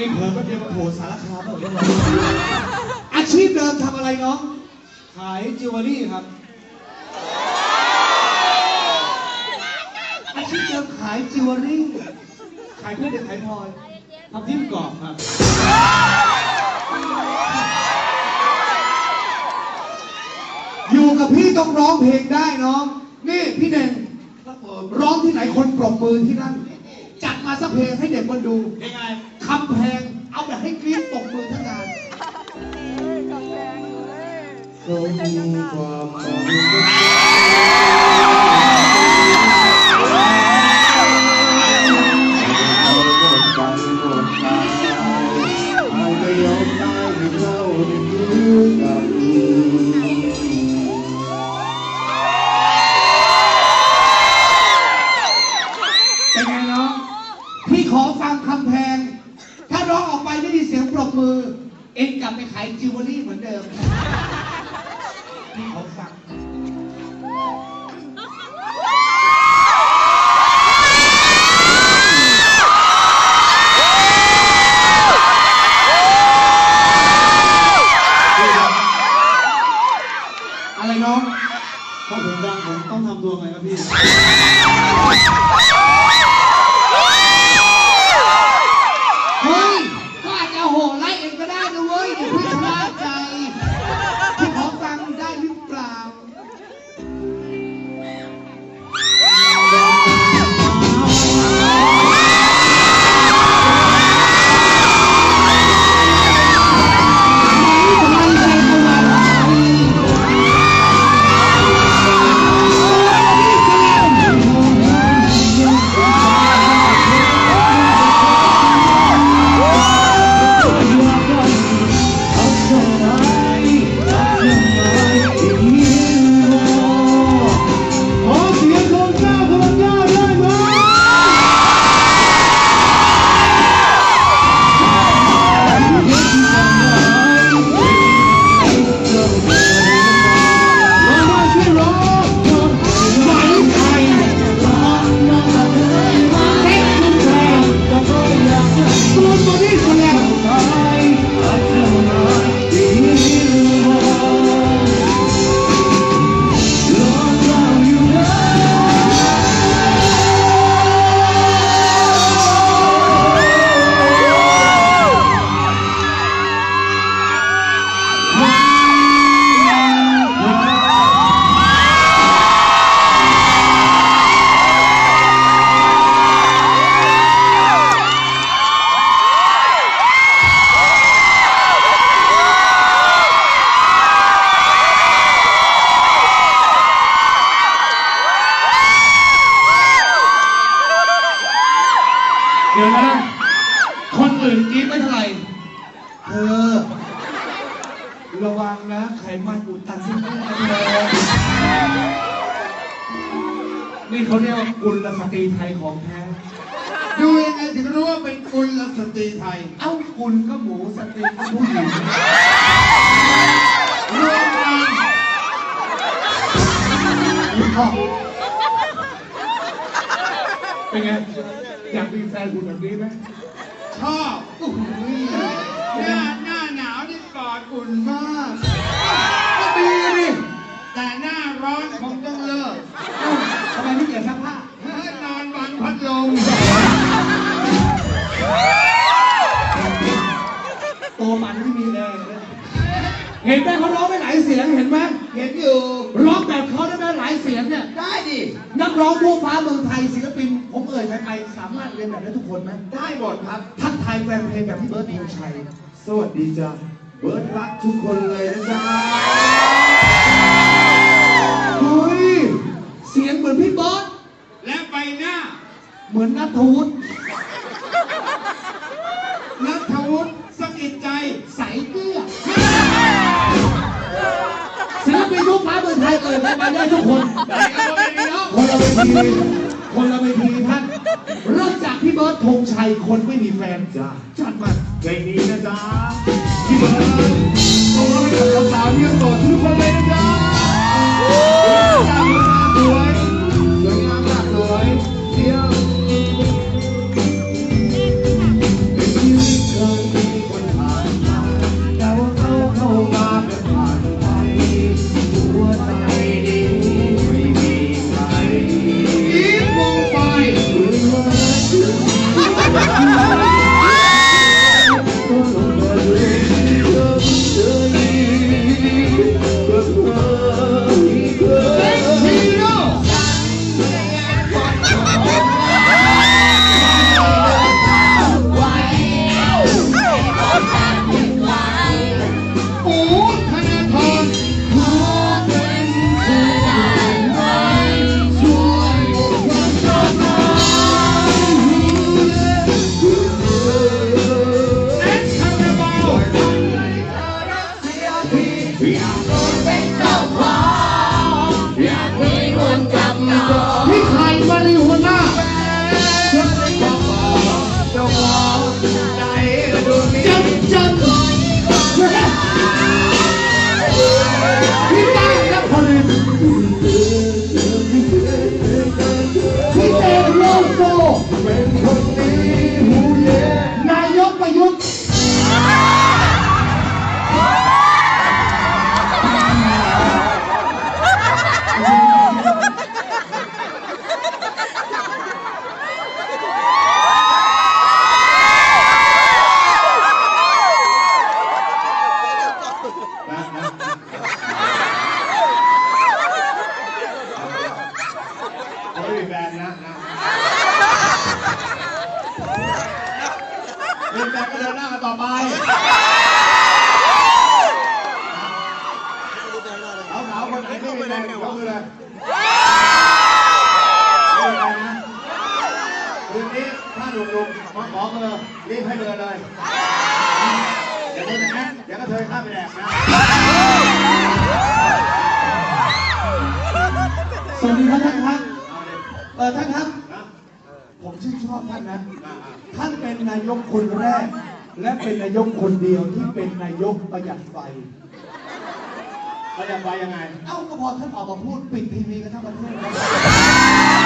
นี่เผลอก็เดียวมาโผล่สารคามแล้วเหรออาชีพเดิมทำอะไรน้อง ขายจิวเวลรี่ครับ อาชีพเดิมขายจิวเวลรี่ ขายเพื่อเด็กขายพลอยทำทิมกรอบครับ อยู่กับพี่ต้องร้องเพลงได้น้อง นี่พี่เด่นร้องที่ไหนคนปรบมือที่นั่น จัดมาสักเพลงให้เด็กมันดูยังไงคำแพงเอาแบบให้กรี๊ดปรบมือทั้งงานเขามีความหวังเกลับไปขายจิวเวลรี่เหมือนเดิมพี่ขาฟัง เขาเรียกว่ากุลสตรีไทยของแท้ ดูยังไงถึงรู้ว่าเป็นกุลสตรีไทย เอ้ากุลก็หมูสตรีก็ผู้หญิงรวมกันเป็นไง อยากมีแฟนคุณแบบนี้ไหมชอบโอ้โหหน้าหน้าหนาวนี่กอดอุ่นมากก็ เห็นไหมเขาร้องไปหลายเสียงเห็นไหมเห็นอยู่ร้องแบบเขาได้ไหมหลายเสียงเนี่ย ได้ดินักร้องทั่วฟ้าเมืองไทยศิลปิน ผมเอ่ยใครไปสามารถเรียนแบบได้ทุกคนไหมได้หมดครับ ทักทายแฟนเพลงแบบพี่เบิร์ดธงชัย สวัสดีจ้ะเบิร์ดรักทุกคนเลยนะจ๊ะเฮ้ยเสียงเหมือนพี่เบิร์ดและใบหน้า เหมือนนัทวุฒิานได้ทุกคนคนละเวทีคนละเวทีท่านเริ่มจากพี่เบิร์ดธงชัยคนไม่มีแฟนจ้าจัดมาเพลงนี้นะจ๊ะพี่เบิร์ด มีแฟนก็เดินหน้ากันต่อไปเอาสาวคนไหนไม่มีแฟนยกมือเลยไม่มีแฟนนะคืนนี้ถ้าหนุ่มๆมาขอเบอร์รีบให้เบอร์เลยเดี๋ยวคนนะเดี๋ยวก็เธอข้ามไปแดกนะสวัสดีครับท่านครับเอาเลยเออท่านครับนะผม ชื่นชอบท่านนะอ่าอ่าท่านเป็นนายกคนแรก และเป็นนายกคนเดียวที่เป็นนายกประหยัดไฟเขาจะไปยังไง เอ้าก็พอท่านออกมาพูดปิดทีวีกันทั้งประเทศแล้ว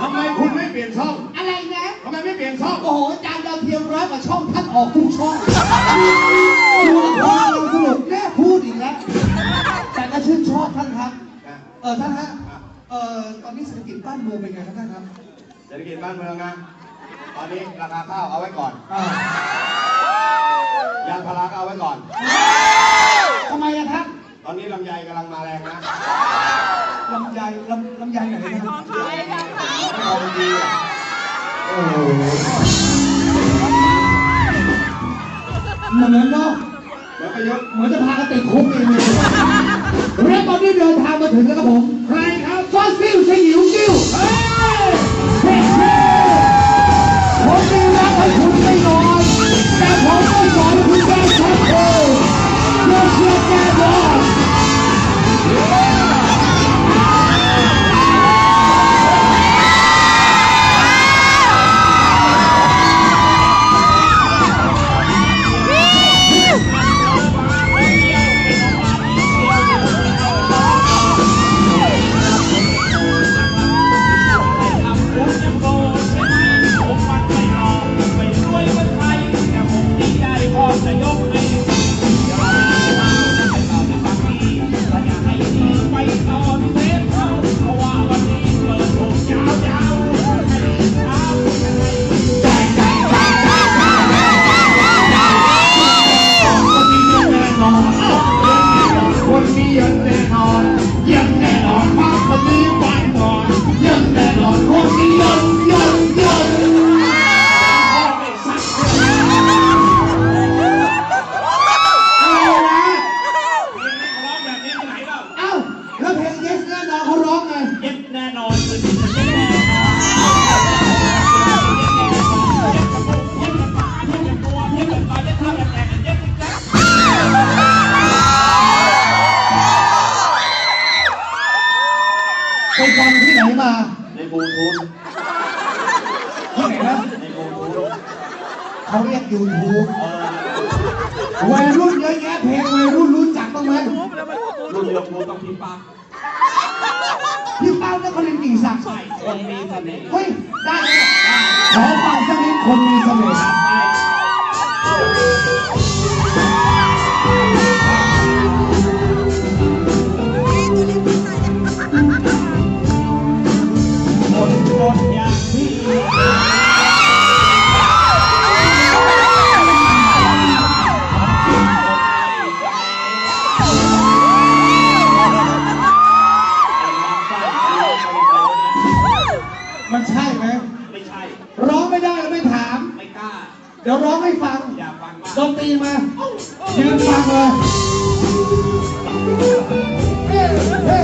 ทำไมคุณไม่เปลี่ยนช่อง อะไรนะทำไมไม่เปลี่ยนช่อง โอ้โหจานดาวเทียมร้อยกว่าช่องท่านออกทุกช่อง ชื่นชอบท่านครับเออท่านฮะ เออตอนนี้เศรษฐกิจบ้านเมืองเป็นไงครับท่านครับเศรษฐกิจบ้านเมืองนะตอนนี้ราคาข้าวเอาไว้ก่อนอ่ายางพาราก็เอาไว้ก่อน ทำไมอะครับตอนนี้ลำไยกำลังมาแรงนะลำไยลำลำไยไหนนะครับไม่เอาดีอะโอ้โหเหมือนเนาะเดี๋ยวประยุทธ์เหมือนจะพากันติดคุกเองเลยและตอน นี้เดิน ฟังที่ไหนมาในบลูทูธที่ไหนนะในบลูทูธเขาเรียกยูทูบเออวัยรุ่นเยอะแยะเพลงวัยรุ่นรู้จักบ้างไหมรุ่นยกรู้ต้องพิมพ์ปากพี่เป้าเนี่ยเขาเรียนกิ่งศักดิ์ใช่คนมีเสน่ห์เฮ้ยได้ไหมขอฟังสักนิดคนมีเสน่ห์ เดี๋ยวร้องให้ฟังอยากฟังว่าดนตรีมายืนฟังเลยเฮ้เฮ้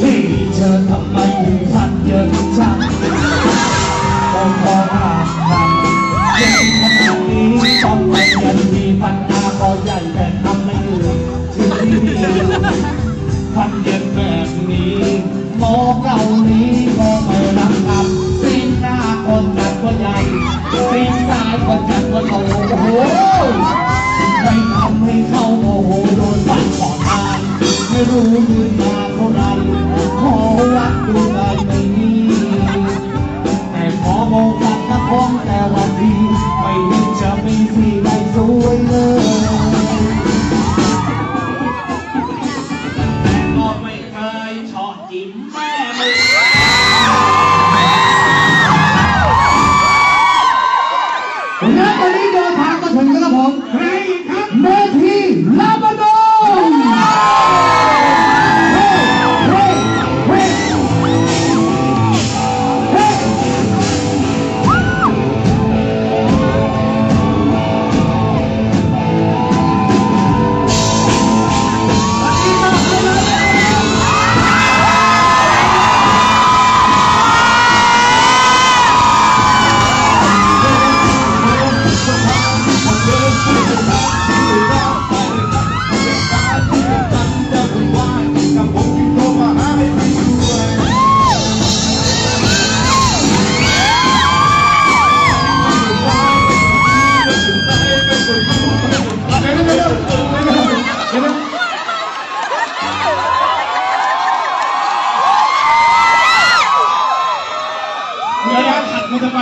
เฮ้เธอทำไมถึงพันเยอะจัง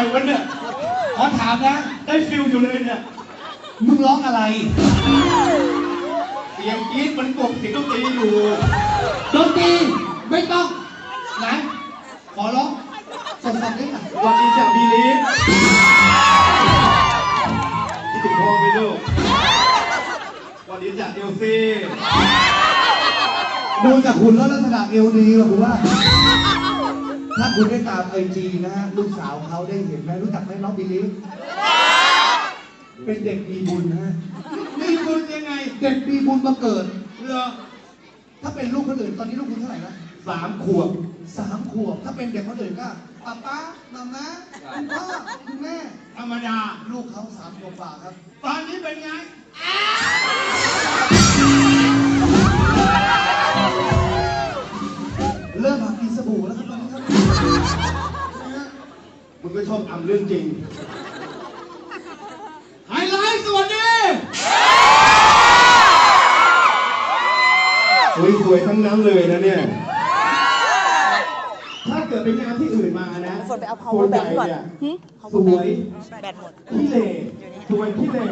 ขัดกูทำไมวะเนี่ยขอถามนะ ได้ฟิลอยู่เลยเนี่ย มึงร้องอะไร เสียงกรี๊ดมันกบเสียงดนตรีอยู่ดนตรีไม่ต้องไหนขอร้องสดๆนี่หน่อยวันนี้จากบีลีฟคิดถึงพ่อไหมลูกวันนี้จากเอลซีดูจากหุ่นแล้วลักษณะเอวดีว่ะคุณว่า ถ้าคุณได้ตามไอจีนะฮะลูกสาวเขาได้เห็นไหมรู้จักไหมน้องบิลลี่เป็นเด็กมีบุญนะฮะมีบุญยังไง เด็กมีบุญมาเกิดเหรอถ้าเป็นลูกคนอื่นตอนนี้ลูกคุณเท่าไหร่นะสามขวบสามขวบถ้าเป็นเด็กคนอื่นก็ป๊าป๊ามาม่าคุณพ่อคุณแม่ธรรมดา ลูกเขาสามขวบฝ่าครับ ตอนนี้เป็นไง มึงก็ชอบทำเรื่องจริง ไฮไลท์สวัสดีสวยๆทั้งนั้นเลยนะเนี่ย ถ้าเกิดเป็นงานที่อื่นมานะฝนไปเอา power bank ก่อน ส่วใหญ่หึเยสวยแบตหมด ขี้เหร่สวยขี้เหร่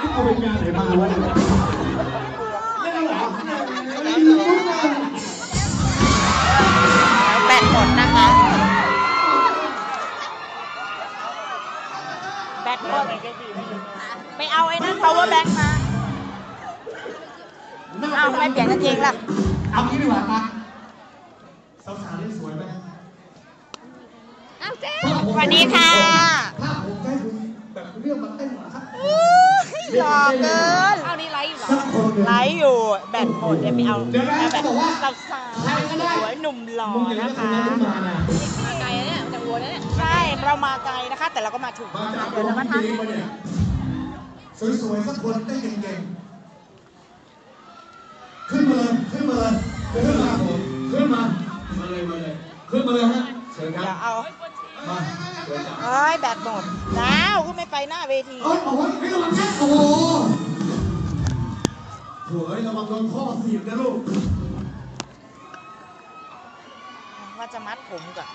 นี่เอาเป็นงานไหนมาวะเนี่ยเล่นเหรอแบตหมดนะคะ แบตหมดไปเอาไอ้นั่น power bank มาอ้าวทำไมเปลี่ยนกันเองล่ะ เอางี้ดีกว่าปะสาวๆนี่สวยไหม อ้าวเจ๊ส วัสดีค่ะถ้าผมจะให้คุณแบบเรียกมาเต้นเหรอครับหล่อเกินเอานี่ไลฟ์อยู่สักคนหนึ่งไลฟ์อยู่แบตหมดเดี๋ยวไปเอาเดี๋ยวนะเอาแบตเขาบอกว่าสาวๆสวยหนุ่มหล่อมึงอย่านะเรียกคนคะนั้นขึ้นมานะมาไกลเนี่ยจากวัวเนี่ยใช่เรามาไกลนะคะ แต่เราก็มาถูกมาจากเดี๋ยวเรามาทดีมาเนี่ยสวยๆสักคนเต้นเก่งๆขึ้นมาเลยขึ้นมาเลยขึ้นมาผมขึ้นมามาเลยมาเลยขึ้นมาเลยฮะเชิญำครัเดี๋ยบวเอา มาเชิญครับเอ้ยแบตหมดแล้วก็ไม่ไปหน้าเวทีเอ้ยโอ้ยไม่ระวังนะโอ้โหโถ่เอ้ยระวังโดนข้อเสียบนะลูก ว่าจะมัดผมก่อน